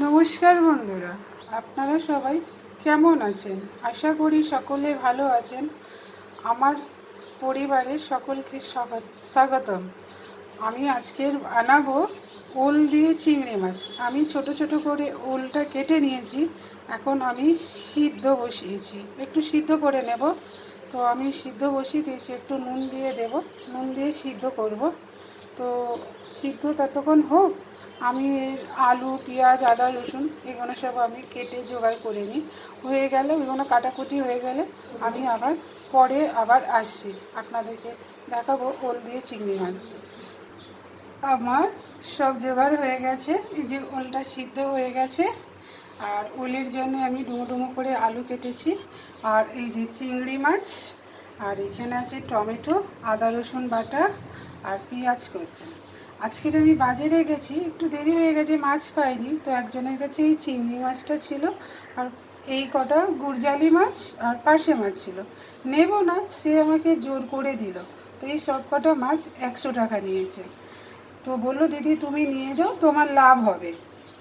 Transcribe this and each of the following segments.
নমস্কার বন্ধুরা, আপনারা সবাই কেমন আছেন? আশা করি সকলে ভালো আছেন। আমার পরিবারের সকলকে স্বাগত স্বাগতম। আমি আজকের বানাবো ওল দিয়ে চিংড়ি মাছ। আমি ছোট ছোট করে ওলটা কেটে নিয়েছি, এখন আমি সিদ্ধ বসিয়েছি। একটু সিদ্ধ করে নেব। তো আমি সিদ্ধ বসিয়ে দিয়েছি, একটু নুন দিয়ে দেব। নুন দিয়ে সিদ্ধ করব। তো সিদ্ধ ততক্ষণ হোক। আমি আলু, পেঁয়াজ, আদা, রসুন এগুলো সব আমি কেটে জোগাড় করে নিই। হয়ে গেলে ওইগুলো কাটাকুটি হয়ে গেলে আমি আবার পরে আবার আসছি। আপনাদেরকে দেখাবো ওল দিয়ে চিংড়ি মাছ। আমার সব জোগাড় হয়ে গেছে। এই যে ওলটা সিদ্ধ হয়ে গেছে। আর ওলের জন্য আমি ডুমো ডুমো করে আলু কেটেছি। আর এই যে চিংড়ি মাছ, আর এখানে আছে টমেটো, আদা, রসুন বাটা, আর পেঁয়াজ করছে আজকের আমি বাজারে গেছি, একটু দেরি হয়ে গেছে, মাছ পাইনি, তো একজনের কাছে এই চিংড়ি মাছটা ছিল, আর এই কটা গুরজালি মাছ আর পার্শে মাছ ছিল। নেব না, সে আমাকে জোর করে দিল, তো এই সব কটা মাছ একশো টাকা নিয়েছে। তো বলল, দিদি, তুমি নিয়ে যাও, তোমার লাভ হবে।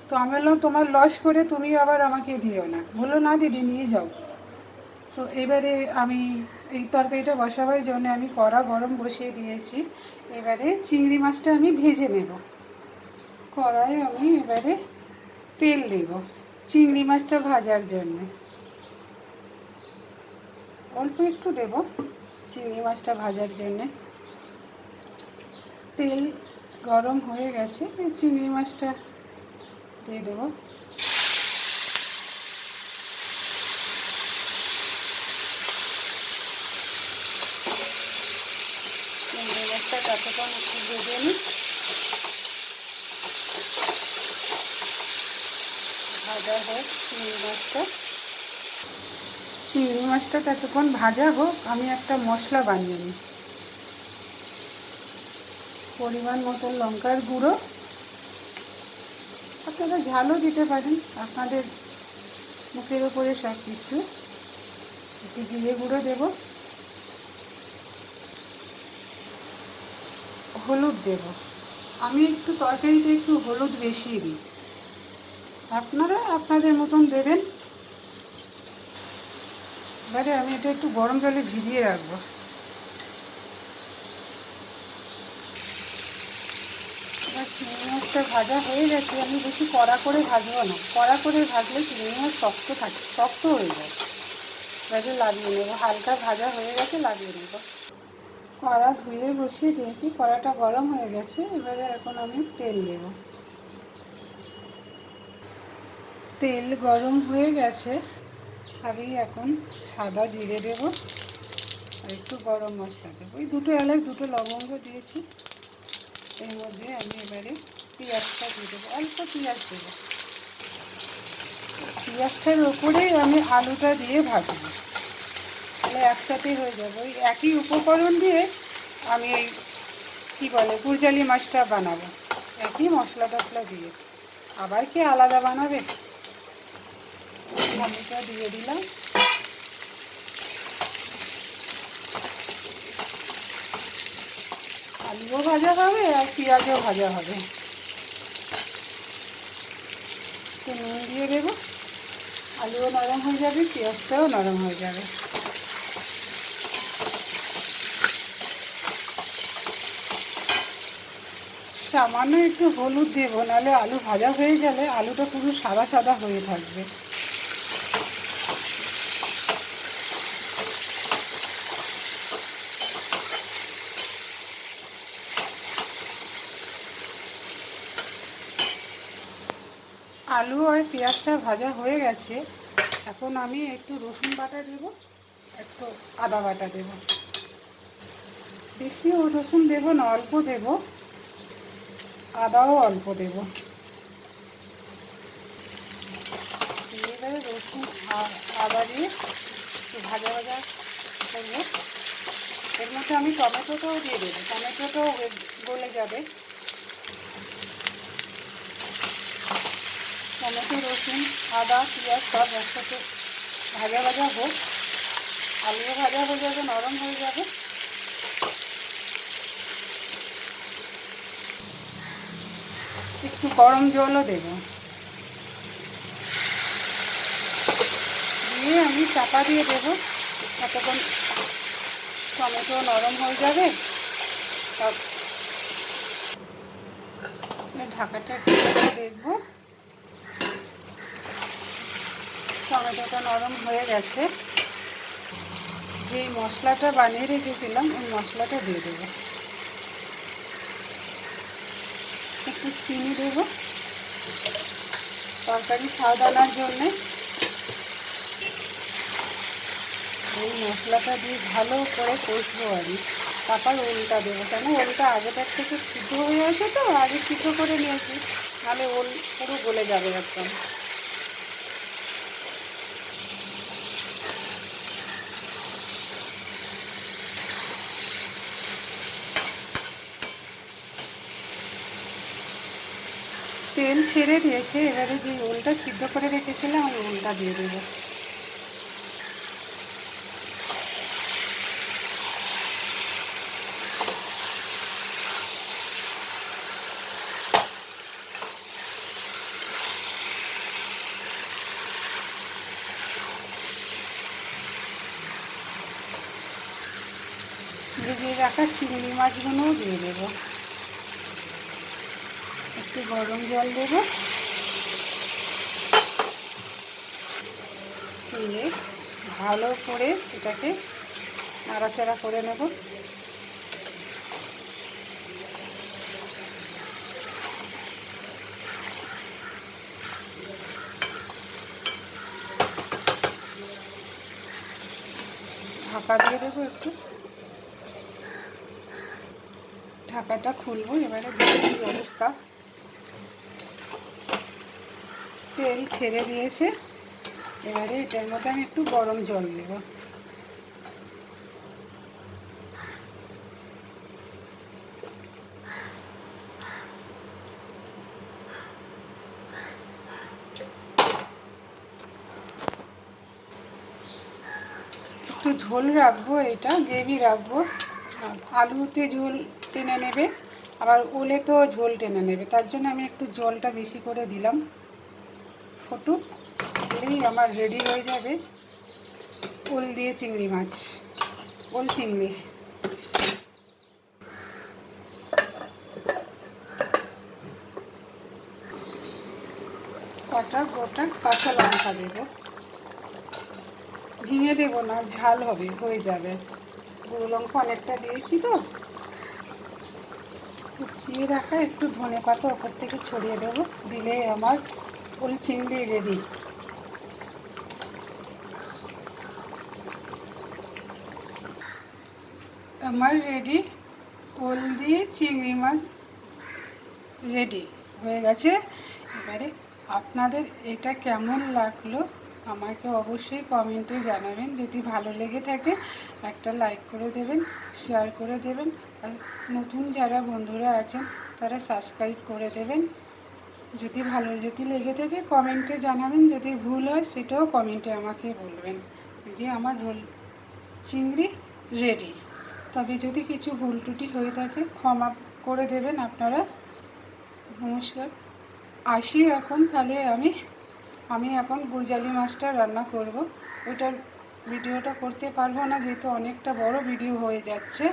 তো আমি বললাম, তোমার লস করে তুমি আবার আমাকে দিও না। বলল, না দিদি, নিয়ে যাও। তো এবারে আমি এই তরকারিটা বসাবার জন্য আমি কড়া গরম বসিয়ে দিয়েছি। এবারে চিংড়ি মাছটা আমি ভেজে নেব। কড়াই আমি এবারে তেল দেব চিংড়ি মাছটা ভাজার জন্য। অল্প একটু দেব চিংড়ি মাছটা ভাজার জন্যে। তেল গরম হয়ে গেছে চিংড়ি মাছটা দিয়ে দেবো চিংড়ি মাছটা ততক্ষণ একটু ভেজে নিই ভাজা হোক, চিংড়ি মাছটা। চিংড়ি মাছটা ততক্ষণ ভাজা হোক, আমি একটা মশলা বানিয়ে নিই। পরিমাণ মতো লঙ্কার গুঁড়ো। আপনারা ঝালও দিতে পারেন, আপনাদের মুখের উপরে সব কিছু। একটু জিরে গুঁড়ো দেব। হলুদ দেব। আমি একটু তরকারিতে একটু হলুদ বেশি দিই। আপনারা আপনাদের মতন দেবেন। এবারে আমি এটা একটু গরম জলে ভিজিয়ে রাখব। চিংড়ি মাছটা ভাজা হয়ে গেছে, আমি বেশি কড়া করে ভাজবো না। কড়া করে ভাজলে চিংড়ি মাছ শক্ত থাকে, শক্ত হয়ে যায়। এবারে লাগিয়ে নেব। হালকা ভাজা হয়ে গেছে, লাগিয়ে নেব। কড়া ধুয়ে বসিয়ে দিয়েছি, কড়াটা গরম হয়ে গেছে। এবারে এখন আমি তেল দেব। তেল গরম হয়ে গেছে, আমি এখন সাদা জিরে দেব আর একটু গরম মশলা দেবো। ওই দুটো এলাচ, দুটো লবঙ্গ দিয়েছি, এর মধ্যে আমি এবারে পেঁয়াজটা দিয়ে দেবো, অল্প পেঁয়াজ দেবো। পেঁয়াজটার ওপরেই আমি আলুটা দিয়ে ভাজবো। তাহলে একসাথেই হয়ে যাবে। ওই একই উপকরণ দিয়ে আমি এই কী বলে গুরজালি মাছটা বানাবো। একই মশলা টশলা দিয়ে। আবার কি আলাদা বানাবে? আলুটা দিয়ে দিলাম। আলুও ভাজা হবে আর পেঁয়াজও ভাজা হবে। একটু নুন দিয়ে দেবো। আলুও নরম হয়ে যাবে, পেঁয়াজটাও নরম হয়ে যাবে। সামান্য একটু হলুদ দেবো, নাহলে আলু ভাজা হয়ে গেলে আলুটা পুরো সাদা সাদা হয়ে থাকবে। আলু আর পেঁয়াজটা ভাজা হয়ে গেছে। এখন আমি একটু রসুন বাটা দেব, একটু আদা বাটা দেব। বেশি রসুন দেব না, অল্প দেব। আদাও অল্প দেব। রসুন আদা দিয়ে একটু ভাজা ভাজা করব। এর মধ্যে আমি টমেটোটাও দিয়ে দেবো। টমেটোটাও গলে যাবে। টমেটো রসুন, আদা, পেঁয়াজ, সব একসাথে ভাজা ভাজা হোক। আলুও ভাজা হয়ে যাবে, নরম হয়ে যাবে। একটু গরম জলও দেবো। দিয়ে আমি চাপা দিয়ে দেবো। ততক্ষণ টমেটো নরম হয়ে যাবে। ঢাকাটা একটু দেখব। টমেটোটা নরম হয়ে গেছে। যে মশলাটা বানিয়ে রেখেছিলাম, ওই মশলাটা দিয়ে দেবো। একটু চিনি দেবো। তরকারি স্বাদ আনার জন্যে এই মশলাটা দিয়ে ভালো করে কষবো আমি। তারপর ওলটা দেবো। কেন ওলটা আগেটার থেকে সিদ্ধ হয়ে আছে তো, আগে সিদ্ধ করে নিয়েছি। তাহলে ওল পুরো গলে যাবে একদম। তেল ছেড়ে দিয়েছে, এবারে যে ওলটা সিদ্ধ করে রেখেছিলাম, ওই ওলটা দিয়ে দেবো। রাখা চিংড়ি মাছগুলোও দিয়ে দেবো। একটু গরম জল দেবো। দিয়ে ভালো করে এটাকে নাড়াচাড়া করে নেব। ঢাকা দিয়ে দেবো একটু। ঢাকাটা খুলবো, এবারে অবস্থা। তেল ছেড়ে দিয়েছে। এবারে এটার মধ্যে আমি একটু গরম জল দেব। একটু ঝোল রাখব এটা, গ্রেভি রাখব। আলুতে ঝোল টেনে নেবে, আবার ওলে তো ঝোল টেনে নেবে। তার জন্য আমি একটু জলটা বেশি করে দিলাম। ফটুক হলেই আমার রেডি হয়ে যাবে। ওল দিয়ে চিংড়ি মাছ, ওল চিংড়ি। কটা গোটা কাঁচা লঙ্কা দেবো। ভেঙে দেবো না, ঝাল হবে, হয়ে যাবে। গুঁড়ো লঙ্কা অনেকটা দিয়েছি তো। কুচিয়ে রাখা একটু ধনে পাতা ওপর থেকে ছড়িয়ে দেবো, দিলে আমার ওল চিংড়ি রেডি। আমার রেডি ওল দিয়ে চিংড়ি মাছ রেডি হয়ে গেছে। এবারে আপনাদের এটা কেমন লাগল আমাকে অবশ্যই কমেন্টে জানাবেন। যদি ভালো লেগে থাকে, একটা লাইক করে দেবেন, শেয়ার করে দেবেন। আর নতুন যারা বন্ধুরা আছেন, তারা সাবস্ক্রাইব করে দেবেন। যদি ভালো যদি লেগে থাকে, কমেন্টে জানাবেন। যদি ভুল হয়, সেটাও কমেন্টে আমাকে বলবেন। যে আমার রোল চিংড়ি রেডি তবে যদি কিছু ভুল ত্রুটি হয়ে থাকে, ক্ষমা করে দেবেন আপনারা। নমস্কার। আসি এখন, তাহলে আমি আমি এখন গুরজালি মাছটা রান্না করব। ওইটার ভিডিওটা করতে পারব না, যেহেতু অনেকটা বড় ভিডিও হয়ে যাচ্ছে।